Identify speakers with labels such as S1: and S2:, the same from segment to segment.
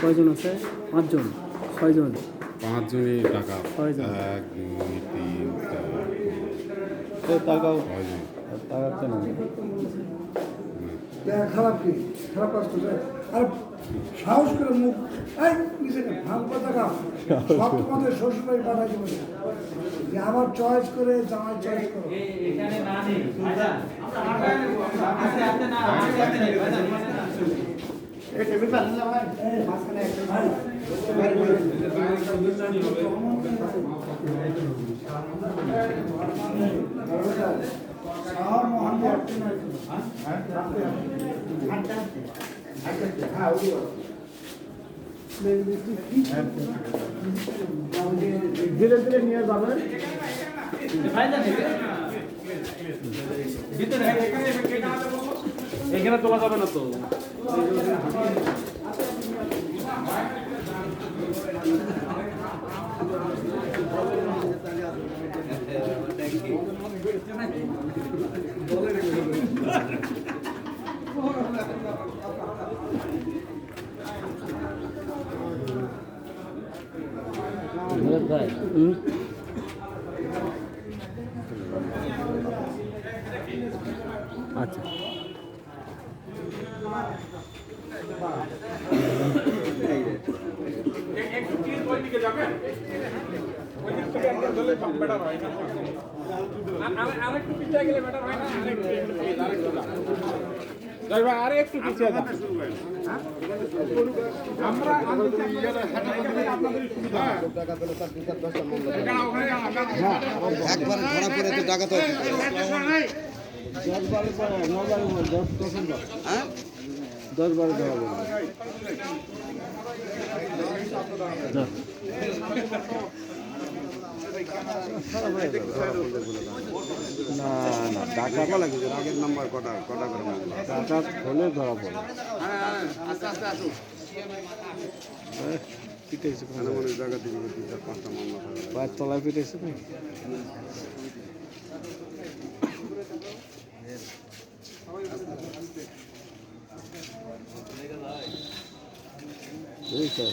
S1: কয়জন আছে? পাঁচজন। ছয়জন?
S2: পাঁচজনই টাকা।
S1: ছয়জন।
S2: এক দুই তিন চার
S3: টাকাও টাকা
S4: খারাপ কি? খারাপ কাজ আর সাহস করে মুখ এই নিচে ভাঙ কথা কাম
S3: সব
S4: তোমাদের শ্বশুরবাড়ি পাঠাই দেবো যে আমার চয়েস করে জামাই চয়েস করো। ভাই।
S3: ধীরে ধীরে নিয়ে যাবেন
S5: এখানে তোলা
S3: যাবে
S5: না তো হুম
S1: আচ্ছা।
S6: আরে একটু পিছিয়ে যান। আমরা আপনাদের সুবিধা
S7: একবার ধরা পড়ে তো টাকা তো হ্যাঁ?
S3: দশ বারো বলব না না কলা
S7: কিছু আগের নাম্বার কটা কটা করে
S3: টাকা হলে ধরা পড়ে পিটাইছে মনে মনে
S7: জায়গা থেকে পাঁচটা মামলা পায়ের তলায়
S3: পিটাইছে এই স্যার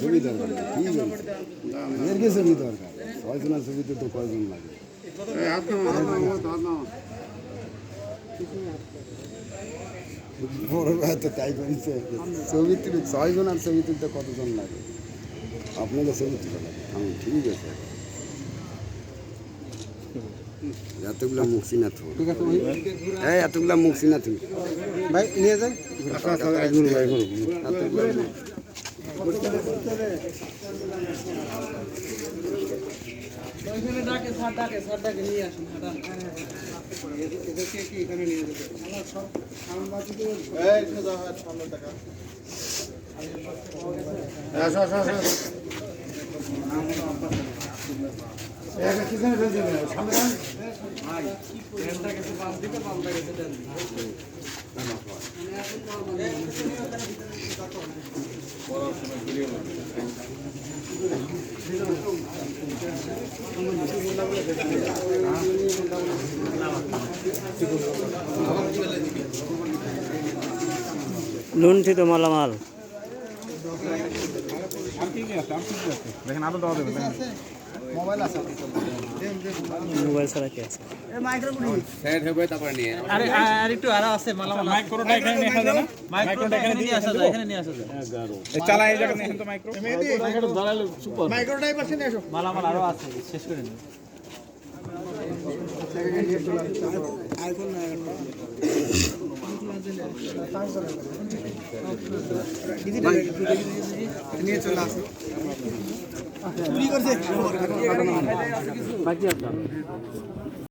S7: ছবি দরকার ঠিক আছে
S8: এদেরকে
S7: ছবি দরকার ছয়জনের ছবিতে তো কয়জন লাগে বড় ভাই তো তাই করেছে। ছবি তুলি ছয়জন আর ছবি তুলতে কতজন লাগে? আপনাকে ছবি তুলে লাগে। আমি ঠিক আছে। এতগুলা মুখছি না থু এই এতগুলা মুখছি না থু ভাই
S3: নিয়ে যান
S4: ডাকে স্যার ডাকে স্যার ডাকে নিয়ে আসুন হ্যাঁ, হ্যাঁ। এদেরকে কি
S2: এখানে নিয়ে যেতে আমার সব সামনবাসীদের সামনে দেখা
S8: পড়াশোনা
S1: লুণ্ঠিত মালামাল।
S6: দেখেন আরও দেওয়া দেবে
S1: মোবাইল ছাড়া কি আছে?
S5: আরে আর একটু আরও আছে মালামাল মাইক্রোটা এখানে নিয়ে আসা আসা আসা চালা এই জায়গা নিয়ে
S2: তো মাইক্রো মালামাল
S5: আরও আছে শেষ করে নিন
S1: বাকি আছে